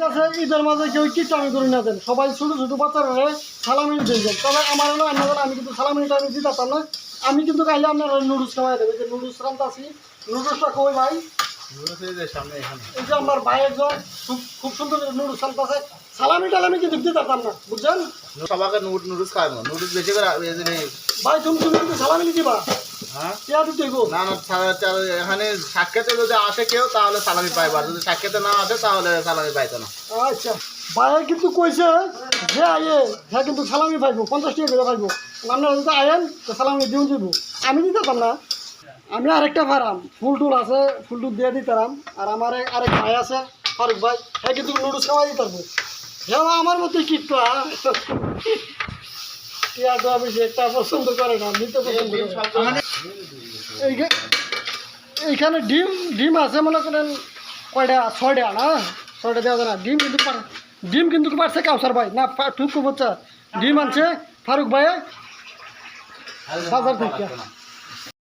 চাচ্ছে ঈদের মাঝে কেউ আমি করি না দেন। সবাই ছোটো ছোটো বাচ্চারা সালামি দিয়ে দেন। তবে আমার হলো অন্য আমি কিন্তু সালামিটা আমি দিতে পারতাম না। আমি কিন্তু কাইলে আপনার নুডলস খাওয়াই দেবে। যে নুডলস রান্তা আছি নুডলসটা কই ভাই? এই যে আমার ভাই একজন খুব খুব সুন্দর নুডলস রান্তা আছে। সালামি টালামি কিন্তু দিতে পারতাম না বুঝছেন? সবাইকে নুডলস খাওয়াবো। নুডলস বেশি করে ভাই তুমি তুমি কিন্তু সালামি দিবা? না না সালা- সালা- এখানে সাক্ষাতে যদি আসে কেউ তাহলে সালামি পাইবে। যদি সাক্ষাতে না আসে তাহলে সালামি পাইতো না। আচ্ছা ভাইয়া কিন্তু কইছে যে আয়ে হ্যাঁ কিন্তু সালামি পাইবো পঞ্চাশ টাকা করে পাইবো। আপনারা যদি আয়েন তো সালামি দিও দিব। আমি দিতে পারলাম না। আমি আরেকটা ফারাম ফুল টুল আছে ফুল টুল দিয়ে দিতাম আর আমার আরেক ভাই আছে ফারুক ভাই হ্যাঁ কিন্তু নুডলস খাওয়াই দিতে পারব। হ্যাঁ আমার মতো কিটটা টিয়াটা বেশি একটা পছন্দ করে না নিতে পছন্দ করে এইখানে ডিম ডিম আছে মনে করেন কয়টা, ছয়টা না? ছয়টা দেওয়া যায় না। ডিম কিন্তু ডিম কিন্তু পারছে কাউসার ভাই। না ঠুকু বাচ্চা ডিম আনছে ফারুক ভাই বাজার থেকে।